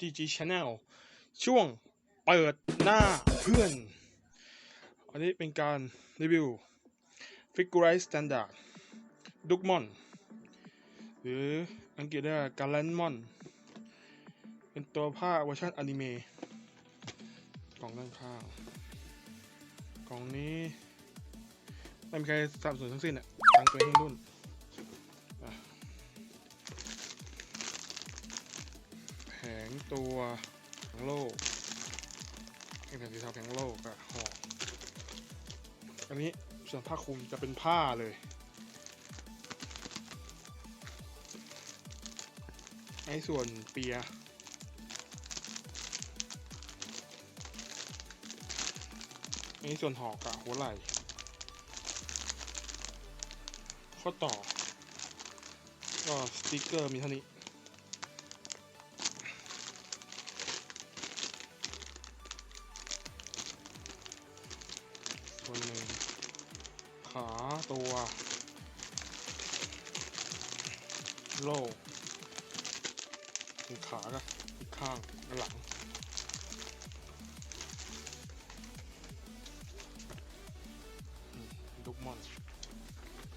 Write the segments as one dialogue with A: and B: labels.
A: GG Channel ช่วงเปิดหน้าเพื่อน อันนี้เป็นการรีวิว Figurize Standard d u k m o n หรืออังกฤษเรียกว่า Galanmon เป็นตัวผ้าเวอร์ชันอนิเมะกล่องด้านข้างกล่องนี้ไม่มีใครสับสนุนทั้งสิ้นอะทั้งตัวเองรุ่น งตัวแผงโล่แผงสีเทาแผงโลกับห่ออันนี้ส่วนผ้าคลุมจะเป็นผ้าเลยไอ้ส่วนเปียอันนี้ส่วนหอกกับหัวไหล่ข้อต่อ ก็สติกเกอร์มีเท่านี้ ขาตัวโล่อีกขาก็ข้างหลัง ดุกมอน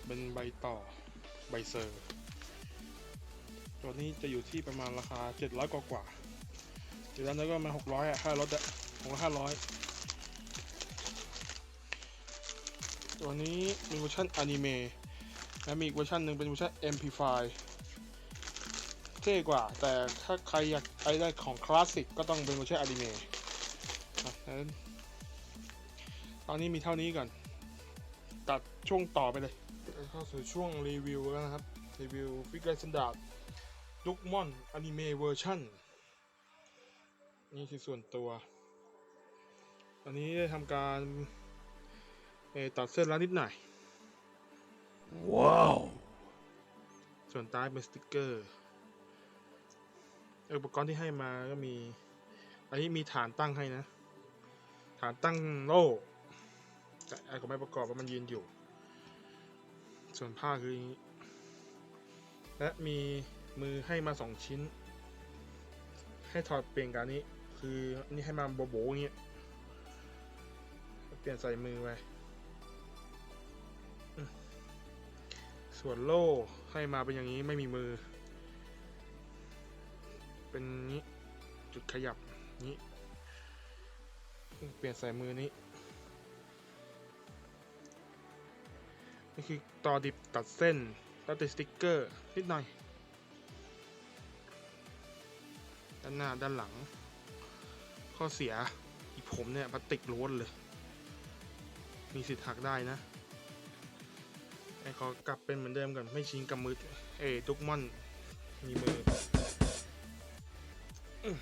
A: เป็นใบต่อใบเซอร์ตัวนี้จะอยู่ที่ประมาณราคา 700 กว่ากว่าเดี๋ยวนั้นก็มา 600อะค่ารถอะของละ500 ตัวนี้มีเวอร์ชันอนิเมะและมีอีกเวอร์ชันหนึ่งเป็นเวอร์ชัน MP5 เท่กว่า แต่ถ้าใครอยากไอ้ได้ของคลาสสิกก็ต้องเป็นเวอร์ชันอนิเมะนะงั้นตอนนี้มีเท่านี้ก่อน ตัดช่วงต่อไปเลยเข้าสู่ช่วงรีวิวแล้วนะครับ รีวิวฟิกเกอร์สแตนดาร์ดดุกมอนอนิเมะเวอร์ชันนี่คือส่วนตัว ตอนนี้ได้ทำการ เอ่อตัดเส้นแล้วนิดหน่อย
B: ว้าว
A: ส่วนใต้เป็นสติกเกอร์ อุปกรณ์ที่ให้มาก็มี อันนี้มีฐานตั้งให้นะ ฐานตั้งโล่แต่ไอ้ก็ไม่ประกอบว่ามันยืนอยู่ ส่วนผ้าคืออย่างนี้ และมีมือให้มาสองชิ้น ให้ถอดเปลี่ยนกับอันนี้ คืออันนี้ให้มาโบโบๆอย่างเงี้ยเปลี่ยนใส่มือไป ส่วนโล่ให้มาเป็นอย่างนี้ไม่มีมือ เป็นนี้จุดขยับนี้ เปลี่ยนใส่มือนี้ นี่คือต่อดิบตัดเส้นตัดติดสติ๊กเกอร์นิดหน่อยด้านหน้าด้านหลัง ข้อเสียอีกผมเนี่ยพลาสติกล้วนเลย มีสิทธิ์หักได้นะ ไอ้ขอกลับเป็นเหมือนเดิมก่อนไม่ชิงกับมือเอ้ทุกม่อนมีมืออม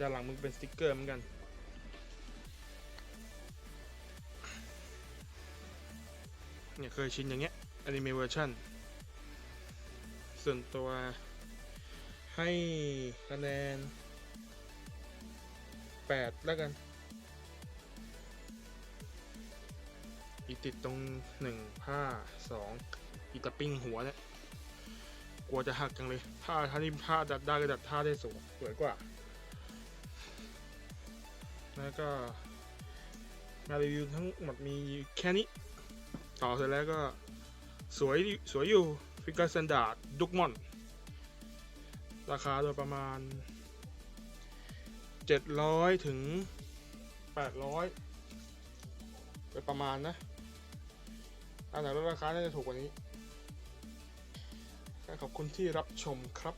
A: ด้านหลังมึงเป็นสติ๊กเกอร์เหมือนกัน เนี่ยเคยชินอย่างเงี้ยอนิเมเวอร์ชันส่วนตัวให้คะแนน 8 แล้วกัน ติดตรง1ผ้า2อีตะปิ้งหัวเนี่ยกลัวจะหักจังเลยผ้าท่านี้ผ้าดัดได้ก็ดัดท่าได้สูงสวยกว่า แล้วก็มารีวิวทั้งหมดมีแค่นี้ ต่อเสร็จแล้วก็สวยสวยอยู่ฟิกเกอร์สแตนดาร์ดดุกมอน ราคาโดยประมาณ 700 ถึง 800โดยประมาณนะ อันไหนลดราคาน่าจะถูกกว่านี้ขอบคุณที่รับชมครับ